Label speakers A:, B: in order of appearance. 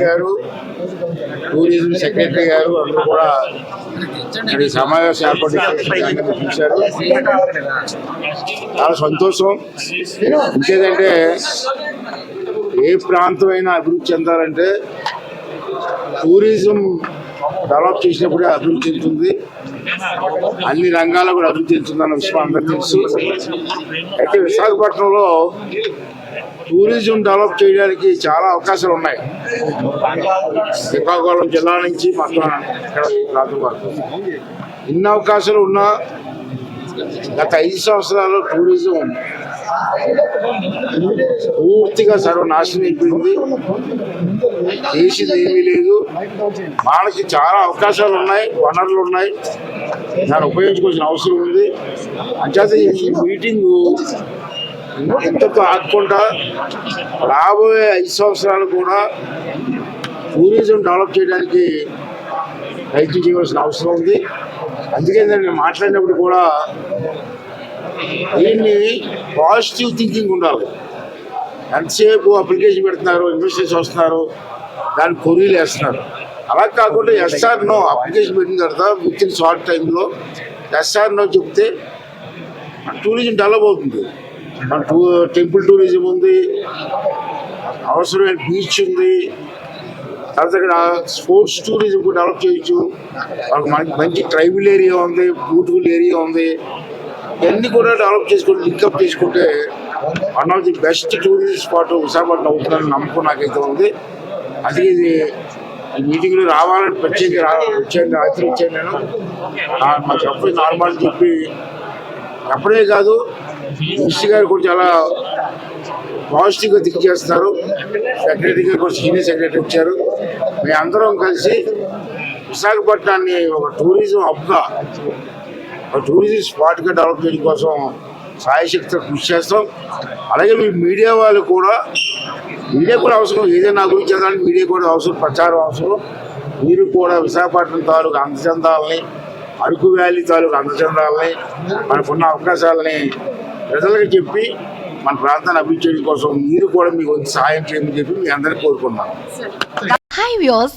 A: గారు tourism secretary గారు అందరూ కూడా ఇక్కడ ఈ సమావేశం ఏర్పాటు చూశారు చాలా సంతోషం. ఇంకేదంటే ఏ ప్రాంతమైనా అభివృద్ధి చెందాలంటే టూరిజం డెవలప్ చేసినప్పుడే అభివృద్ధి చెందుతుంది. అన్ని రంగాల్లో కూడా అభివృద్ధి చెందుతుందన్న విషయం అందరికీ తెలుసు. అయితే విశాఖపట్నంలో టూరిజం డెవలప్ చేయడానికి చాలా అవకాశాలు ఉన్నాయి. శ్రీకాకుళం జిల్లా నుంచి మొత్తం ఇక్కడ వరకు ఇన్ని అవకాశాలు ఉన్నా గత ఐదు సంవత్సరాలు టూరిజం పూర్తిగా సర్వనాశనం అయిపోయింది. చేసింది ఏమీ లేదు. వాళ్ళకి చాలా అవకాశాలు ఉన్నాయి వనరులు ఉన్నాయి. దాన్ని ఉపయోగించుకోవాల్సిన అవసరం ఉంది. అంచేత ఈ మీటింగ్ ఇంతతో ఆగకుండా రాబోయే ఐదు సంవత్సరాలు కూడా టూరిజం డెవలప్ చేయడానికి ప్రయత్నం చేయవలసిన అవసరం ఉంది. అందుకే నేను మాట్లాడినప్పుడు కూడా దీన్ని పాజిటివ్ థింకింగ్ ఉండాలి. ఎంతసేపు అప్లికేషన్ పెడుతున్నారు ఇన్వెస్టర్స్ వస్తున్నారు దాన్ని కొరీలు వేస్తున్నారు. అలా కాకుండా ఎస్ఆర్ నో అప్లికేషన్ పెట్టిన తర్వాత విత్ ఇన్ షార్ట్ టైంలో ఎస్ఆర్ నో చెప్తే టూరిజం డెవలప్ అవుతుంది. మన టూ టెంపుల్ టూరిజం ఉంది అవసరమైన బీచ్ ఉంది. తర్వాత ఇక్కడ స్పోర్ట్స్ టూరిజం కూడా డెవలప్ చేయొచ్చు. వాళ్ళకి మనకి మంచి ట్రైబల్ ఏరియా ఉంది బ్యూటిఫుల్ ఏరియా ఉంది. ఇవన్నీ కూడా డెవలప్ చేసుకుంటే లింకప్ చేసుకుంటే one of the best tourism spot Visakhapatnam అవుతుందని నమ్మకం నాకైతే ఉంది. అది ఇది ఈ మీటింగ్లో రావాలని ప్రత్యేక వచ్చాను రాత్రి వచ్చాను నేను. మా చెప్పి నార్మల్ చెప్పి అప్పుడే కాదు. మినిస్టర్ గారు కూడా చాలా పాజిటివ్గా థింక్ చేస్తున్నారు. సెక్రటరీ గారు కూడా సీనియర్ సెక్రటరీ వచ్చారు. మేము అందరం కలిసి విశాఖపట్నాన్ని ఒక టూరిజం హబ్గా టూరిజం స్పాట్గా డెవలప్ చేయడం కోసం సాయశక్తితో కృషి చేస్తాం. అలాగే మీ మీడియా వాళ్ళు కూడా మీడియా కూడా అవసరం. ఏదైనా గురించి చదవాలని మీడియా కూడా అవసరం ప్రచారం అవసరం. మీరు కూడా విశాఖపట్నం తాలూకు అందచందాలని అరకు వ్యాలీ తాలూకు అందచందాలని మనకున్న అవకాశాలని ప్రజలకు చెప్పి మన ప్రాంతాన్ని అభివృద్ధి చేయడం కోసం మీరు కూడా మీకు సహాయం చేయమని చెప్పి మీ అందరికీ కోరుకున్నాను
B: హాయ్ వ్యూస్